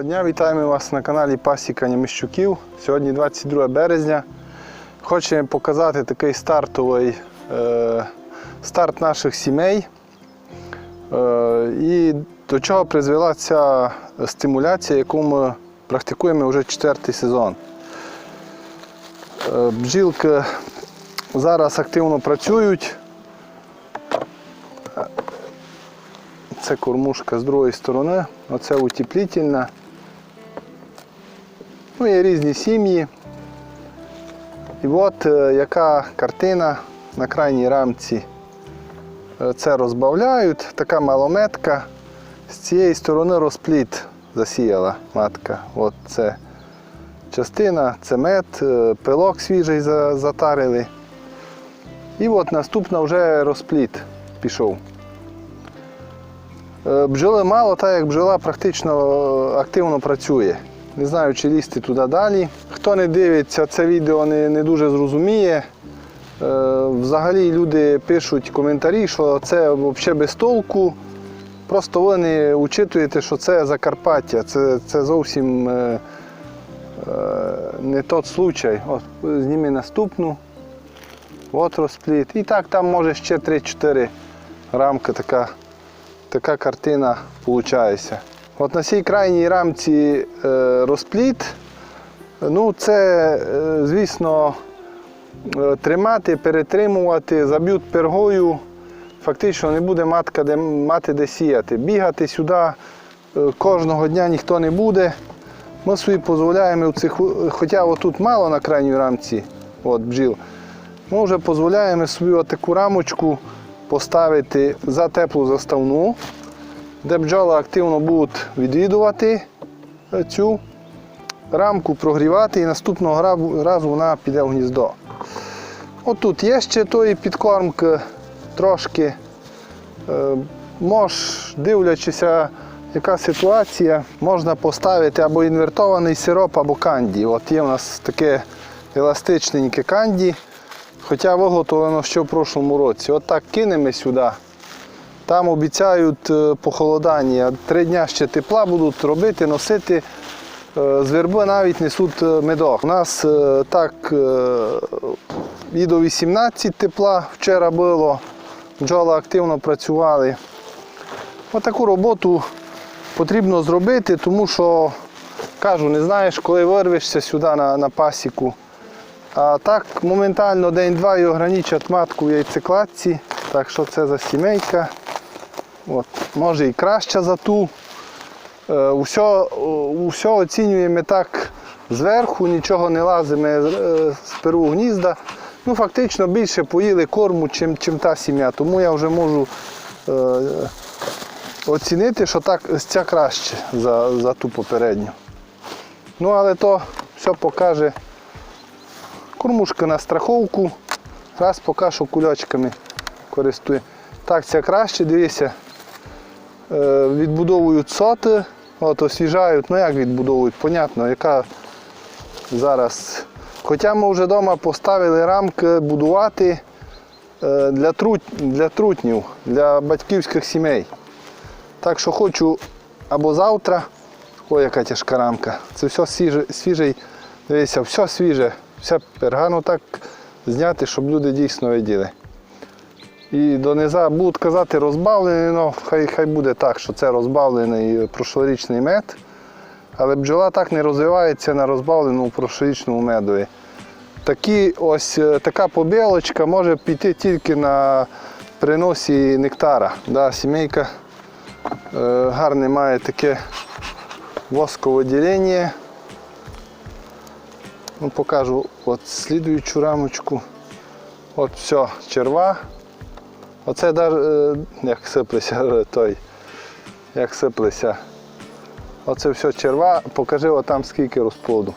Доброго дня, вітаємо вас на каналі Пасіка Німищуків. Сьогодні 22 березня. Хочемо показати такий стартовий е, старт наших сімей. Е, і до чого призвела ця стимуляція, яку ми практикуємо вже четвертий сезон. Е, бджілки зараз активно працюють. Це кормушка з другої сторони, оце утеплітельна. Ну, є різні сім'ї. І от е, яка картина на крайній рамці. Е, Це розбавляють, така малометка. З цієї сторони розпліт засіяла матка. От це частина, це мед, е, пилок свіжий затарили. І от наступна вже розпліт пішов. Бджоли мало, так як бджола практично активно працює. Не знаю, чи лізти туди далі. Хто не дивиться це відео, не, не дуже зрозуміє. Е, Взагалі люди пишуть коментарі, що це взагалі без толку. Просто ви не учитуєте, що це Закарпаття. Це, це зовсім е, е, не той случай. От, зніми наступну. От розпліт. І так там може ще 3-4 рамки така така картина виходить. От на цій крайній рамці е, розпліт. Ну, це, е, звісно, е, тримати, перетримувати, заб'ють пергою. Фактично не буде матка де, мати де сіяти. Бігати сюди кожного дня ніхто не буде. Ми собі дозволяємо цих, хоча отут мало на крайній рамці от, бджіл, ми вже дозволяємо собі таку рамочку поставити за теплу заставну, де бджоли активно будуть відвідувати цю рамку, прогрівати і наступного разу вона піде в гніздо. От тут є ще тої підкормки трошки. Е, Мож, дивлячися, яка ситуація, можна поставити або інвертований сироп, або канді. От є у нас таке еластичненьке канді. Хоча виготовлено ще в прошлому році. От так кинемо сюди. Там обіцяють е, похолодання. Три дня ще тепла будуть робити, носити. Е, З верби навіть несуть е, медок. У нас так і до 18 тепла вчора було. Бджоли активно працювали. Отаку роботу потрібно зробити, тому що кажу, не знаєш, коли вирвешся сюди на, на пасіку. А так моментально день-два і ограничать матку в яйцекладці. Так що це за сімейка. От, може і краще за ту. Усе, усе оцінюємо так зверху, нічого не лазимо е, з перу гнізда. Ну, фактично більше поїли корму, чим, чим та сім'я. Тому я вже можу е, оцінити, що так ця краще за, за ту попередню. Ну, але то все покаже Кормушка на страховку. Раз поки що кульочками користує. Так, це краще, дивіться. Е, Відбудовують соти, от освіжають, ну як відбудовують, понятно, яка зараз. Хоча ми вже вдома поставили рамки будувати е, для, трут, для трутнів, для батьківських сімей. Так що хочу або завтра, ой, яка тяжка рамка. Це все свіже, свіжий, дивіться, все свіже, все пергану так зняти, щоб люди дійсно виділи. І дониза будуть казати розбавлений, ну хай, хай буде так, що це розбавлений прошлорічний мед. Але бджола так не розвивається на розбавленому прошлорічному медові. Такі, ось, е, така побілочка може піти тільки на приносі нектара. Да, сімейка е, гарне має таке восковиділення. Ну, покажу от слідуючу рамочку. От все, черва. Оце е, як сиплеся е, той, як сиплеся. Оце все черва, покажи отам скільки розплоду.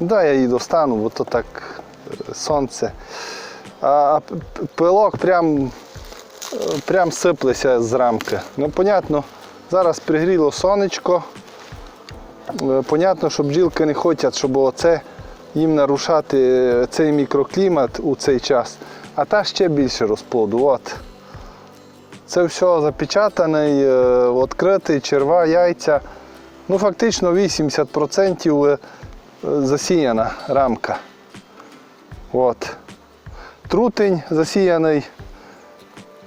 Да, я її достану, бо то так е, сонце. А, пилок прям, прям сиплеся з рамки. Ну, понятно, зараз пригріло сонечко. Понятно, що бджілки не хочуть, щоб оце їм нарушати цей мікроклімат у цей час. А та ще більше розплоду. От. Це все запечатаний, е, відкритий, черва, яйця. Ну, фактично 80% е, засіяна рамка. От. Трутень засіяний,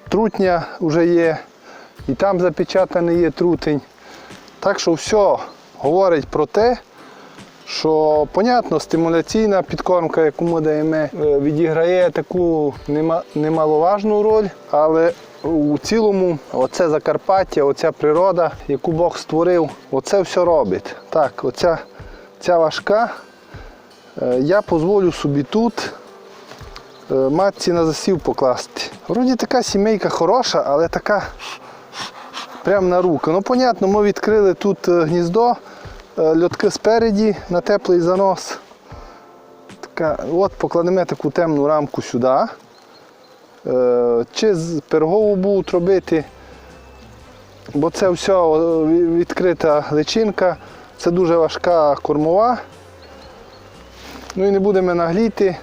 трутня вже є, і там запечатаний є трутень. Так що все говорить про те, що, понятно, стимуляційна підкормка, яку ми даємо, е, відіграє таку немаловажну роль, але у цілому оце Закарпаття, оця природа, яку Бог створив, оце все робить. Так, оця ця важка. Е, Я дозволю собі тут е, матці на засів покласти. Вроді така сімейка хороша, але така прямо на руку. Ну, понятно, ми відкрили тут е, гніздо, льотки спереді на теплий занос. Така, от покладемо таку темну рамку сюди. Е, Чи з пергову будуть робити, бо це все відкрита личинка, це дуже важка кормова. Ну і не будемо нагліти,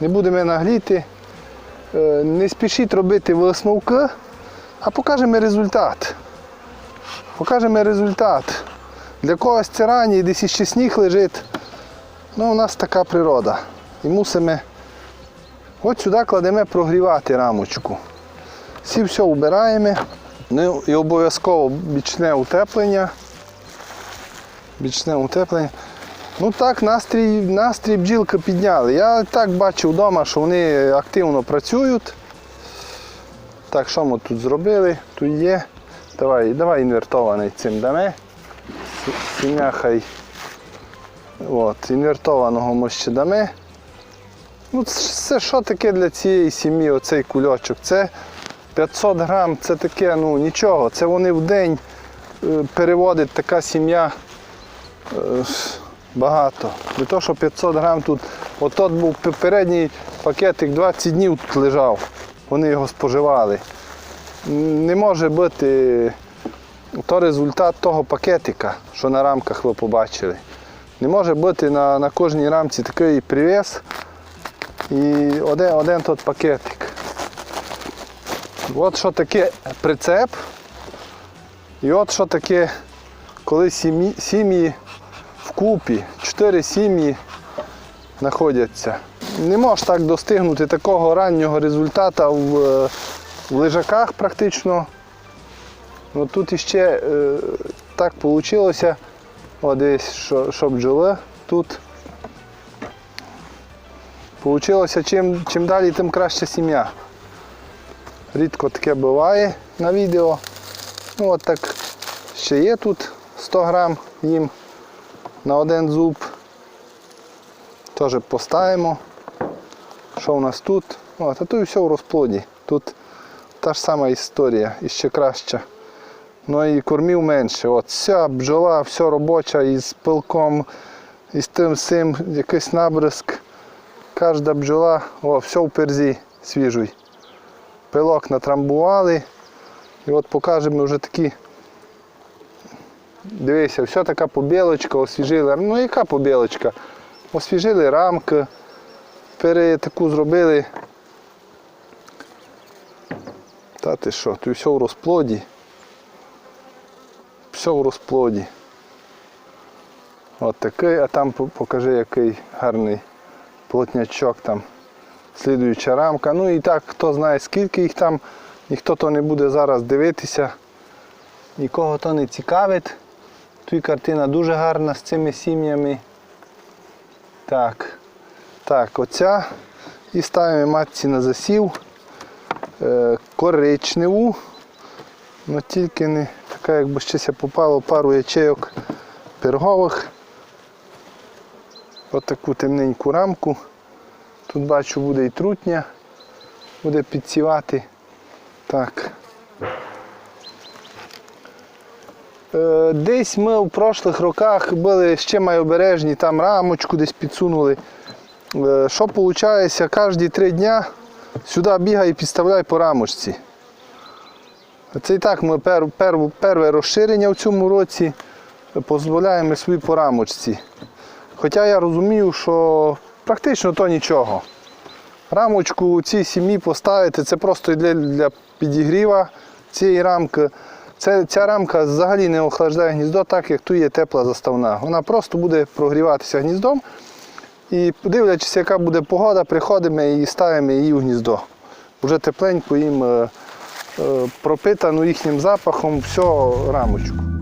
не будемо нагліти. Е, Не спішіть робити висновки, а покажемо результат. Покажемо результат. Для когось це ранній, десь іще сніг лежить. Ну, у нас така природа. І мусимо от сюди кладемо прогрівати рамочку. Всі все вбираємо. Ну і обов'язково бічне утеплення. Бічне утеплення. Ну так, настрій, настрій бджілки підняли. Я так бачив вдома, що вони активно працюють. Так, що ми тут зробили? Тут є. Давай, давай інвертований цим даме. Сім'я. От, інвертованого ми ще дамо. Ну, це що таке для цієї сім'ї, оцей кульочок? Це 500 грам, це таке, ну нічого. Це вони в день е, переводить така сім'я е, багато. Не то, що 500 грам тут. От був попередній пакетик 20 днів тут лежав. Вони його споживали. Не може бути то результат того пакетика, що на рамках ви побачили. Не може бути на, на кожній рамці такий привес і один, один тот пакетик. От що таке прицеп. І от що таке, коли сім'ї, сім'ї вкупі, чотири сім'ї знаходяться. Не можеш так достигнути такого раннього результату в, е, в лежаках практично. Ну, тут іще е, так вийшло, О, десь, що, що бджоли тут. Получилося, чим, чим далі, тим краща сім'я. Рідко таке буває на відео. Ну от так ще є тут 100 грам їм на один зуб. Теж поставимо. Що у нас тут? От, а тут все в розплоді. Тут та ж сама історія, і ще краща. Ну і кормів менше. От вся бджола, все робоча із пилком, із тим сим, якийсь набризк. Кожна бджола, о, все в перзі свіжий. Пилок натрамбували. І от покажемо вже такі. Дивися, все така побілочка, освіжили. Ну яка побілочка? Освіжили рамки, пере таку зробили. Та ти що, тут все в розплоді. Все в розплоді. От такий, а там покажи який гарний плотнячок там. Слідуюча рамка. Ну і так, хто знає скільки їх там, ніхто то не буде зараз дивитися. Нікого то не цікавить. Тут картина дуже гарна з цими сім'ями. Так. Так, оця. І ставимо матці на засів. Е, коричневу. Ну тільки не така, якби щось попало пару ячейок пергових. Ось таку темненьку рамку. Тут бачу буде і трутня, буде підсівати. Так. Е, Десь ми в прошлих роках були ще майобережні, там рамочку десь підсунули. Е, Що виходить, кожні три дня сюди бігай і підставляй по рамочці. Це і так ми пер, пер, перше розширення в цьому році дозволяємо собі по рамочці. Хоча я розумію, що практично то нічого. Рамочку у цій сім'ї поставити це просто для, для підігріва цієї рамки. Це, ця рамка взагалі не охлаждає гніздо, так як тут є тепла заставна. Вона просто буде прогріватися гніздом. І дивлячись, яка буде погода, приходимо і ставимо її в гніздо. Вже тепленько їм е, е, пропитано їхнім запахом всю рамочку.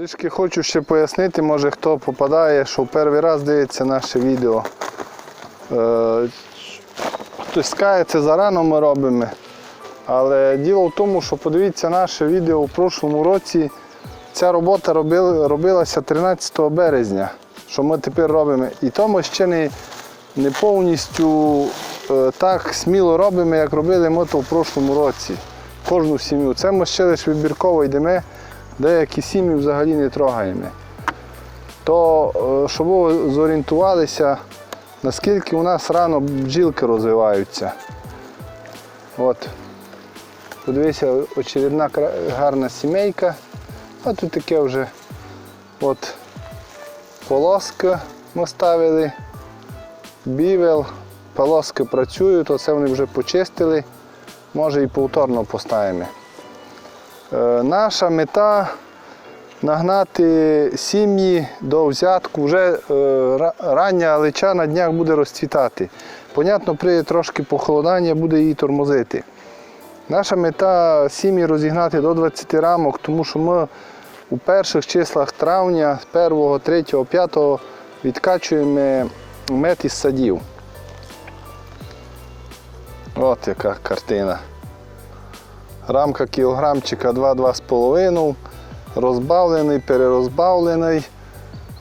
Трішки хочу ще пояснити, може хто попадає, що в перший раз дивиться наше відео. Е, Хтось скаже, це зарано ми робимо. Але діло в тому, що подивіться наше відео в прошлому році. Ця робота робилася 13 березня, що ми тепер робимо. І то ми ще не, не повністю е, так сміло робимо, як робили ми то в прошлому році. Кожну сім'ю. Це ми ще лише вибірково йдемо, деякі сім'ї взагалі не трогаємо. То, е, щоб ви зорієнтувалися, наскільки у нас рано бджілки розвиваються. От. Подивися, очередна гарна сімейка. А тут таке вже от полоска ми ставили, бівел, полоски працюють, оце вони вже почистили, може і повторно поставимо. Е, наша мета нагнати сім'ї до взятку. Вже е, рання алеча на днях буде розцвітати. Понятно, при трошки похолодання буде її тормозити. Наша мета сім'ї розігнати до 20 рамок, тому що ми у перших числах травня, з 1, 3, 5 відкачуємо мед із садів. От яка картина. Рамка кілограмчика 2-2,5, розбавлений, перерозбавлений.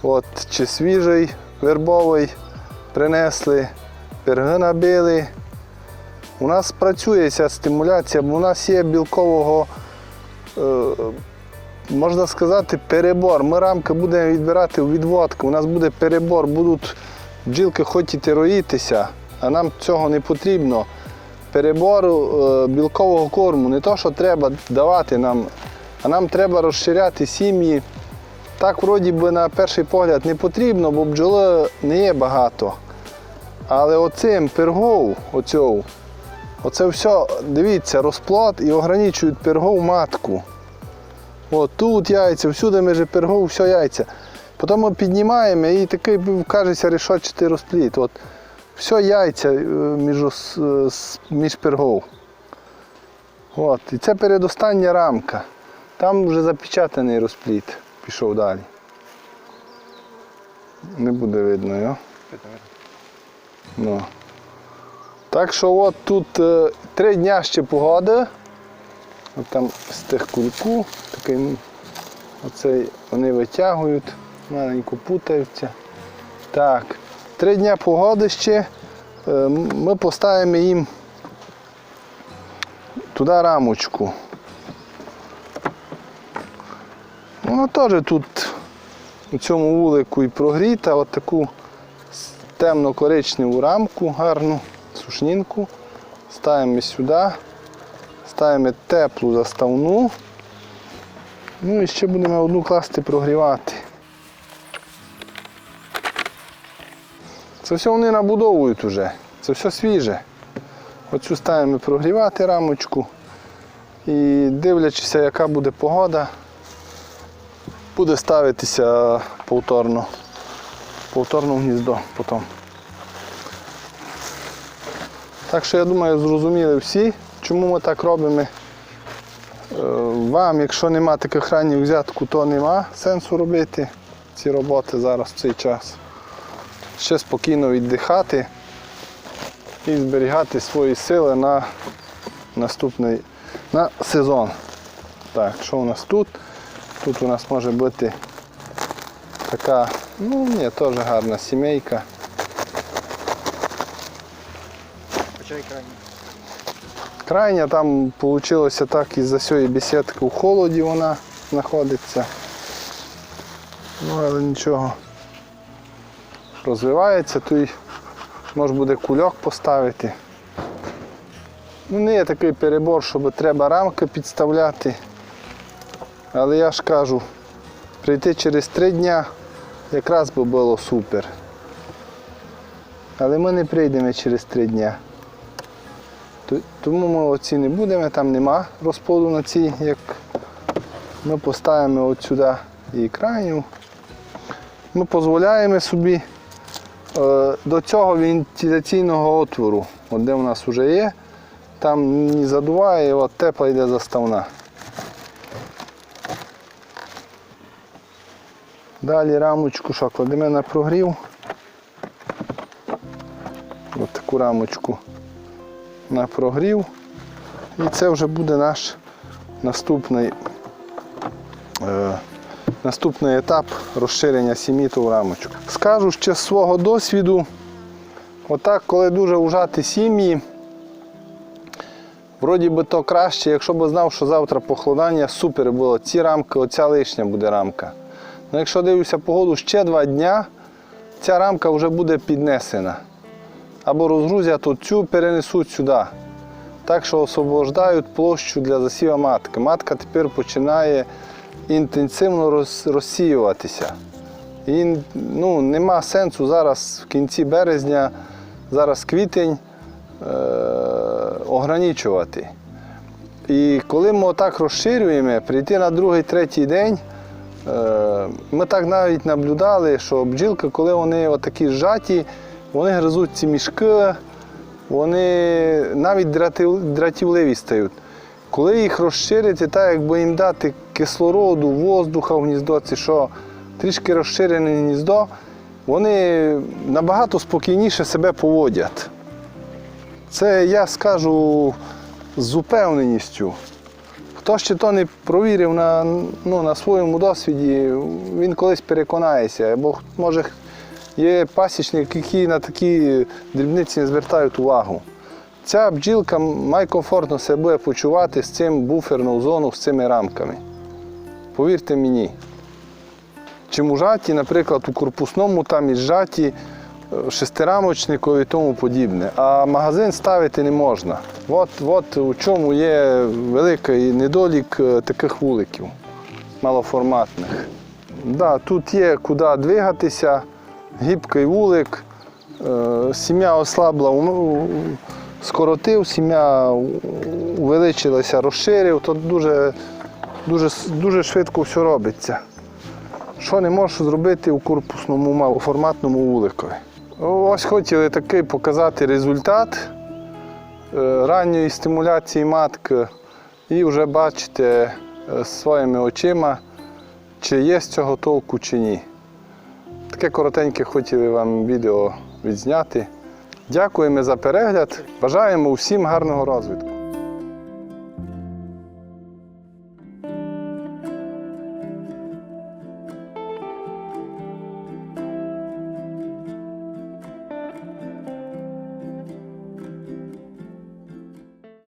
От, чи свіжий вербовий принесли, перги набили. У нас працює ця стимуляція, бо у нас є білкового, е, можна сказати, перебор. Ми рамки будемо відбирати у відводку. У нас буде перебор, будуть бджілки хотіти роїтися, а нам цього не потрібно. Перебор е, білкового корму, не то, що треба давати нам, а нам треба розширяти сім'ї. Так, вроді би, на перший погляд не потрібно, бо бджоли не є багато. Але оцим пергов, оцього, Оце все, дивіться, розплод і ограничують пергов матку. От тут яйця, всюди між пергов, все яйця. Потім ми піднімаємо і такий кажеться решетчатий розплід. От, все яйця е, між, е, між пергов. От, і це передостання рамка. Там вже запечатаний розплід. Пішов далі. Не буде видно його. Ну. Так що от тут е, три дня ще погода. От там з тих кульку, такий, оцей вони витягують, маленько путаються. Так, три дня погоди ще. Е, Ми поставимо їм туди рамочку. Вона теж тут у цьому вулику і прогріта, от таку темно-коричневу рамку гарну сушнінку. Ставимо сюди, ставимо теплу заставну. Ну і ще будемо одну класти прогрівати. Це все вони набудовують уже. Це все свіже. Оцю ставимо прогрівати рамочку. І дивлячися, яка буде погода, буде ставитися повторно. Повторно в гніздо потім. Так що я думаю, зрозуміли всі, чому ми так робимо. Е, Вам, якщо нема таких ранніх взятку, то нема сенсу робити ці роботи зараз в цей час. Ще спокійно віддихати і зберігати свої сили на наступний на сезон. Так, що у нас тут? Тут у нас може бути така, ну ні, теж гарна сімейка. Крайня там вийшло так із-за цієї бесідки у холоді вона знаходиться. Ну, але нічого. Розвивається, то й Може буде кульок поставити. Ну, не є такий перебор, щоб треба рамки підставляти. Але я ж кажу, прийти через три дня якраз би було супер. Але ми не прийдемо через три дня. Тому ми оці не будемо, там нема розплоду на цій, як ми поставимо от сюди і крайню. Ми дозволяємо собі до цього вентиляційного отвору, от де у нас вже є, там не задуває, от тепла йде заставна. Далі рамочку що кладемо на прогрів. Ось таку рамочку на прогрів. І це вже буде наш наступний, е, наступний етап розширення сіміту в рамочку. Скажу ще з свого досвіду, отак, коли дуже ужати сім'ї, вроді би то краще, якщо б знав, що завтра похолодання, супер було. Ці рамки, оця лишня буде рамка. Ну, якщо дивлюся погоду ще два дня, ця рамка вже буде піднесена. Або розгрузять оцю, перенесуть сюди. Так що освобождають площу для засіва матки. Матка тепер починає інтенсивно роз- розсіюватися. І ну, нема сенсу зараз в кінці березня, зараз квітень е- ограничувати. І коли ми отак розширюємо, прийти на другий, третій день, е, ми так навіть наблюдали, що бджілки, коли вони отакі зжаті, вони гризуть ці мішки, вони навіть дратів- дратівливі стають. Коли їх розширити, так якби їм дати кислороду, воздуха в гніздо, це що трішки розширене гніздо, вони набагато спокійніше себе поводять. Це я скажу з упевненістю. Хто ще то не провірив на, ну, на своєму досвіді, він колись переконається. Бо може є пасічники, які на такі дрібниці не звертають увагу. Ця бджілка має комфортно себе почувати з цим буферну зону, з цими рамками. Повірте мені. Чим у жаті, наприклад, у корпусному там із жаті, е, шестирамочнику і тому подібне. А магазин ставити не можна. От, от у чому є великий недолік е, таких вуликів малоформатних. Да, тут є куди двигатися, гібкий вулик, е, сім'я ослабла, скоротив, сім'я увеличилася, розширив, то дуже, дуже, дуже швидко все робиться. Що не можеш зробити у корпусному малоформатному вуликові. Ось хотіли такий показати результат е, ранньої стимуляції матки і вже бачите е, своїми очима, чи є з цього толку, чи ні. Таке коротеньке хотіли вам відео відзняти. Дякуємо за перегляд. Бажаємо всім гарного розвитку.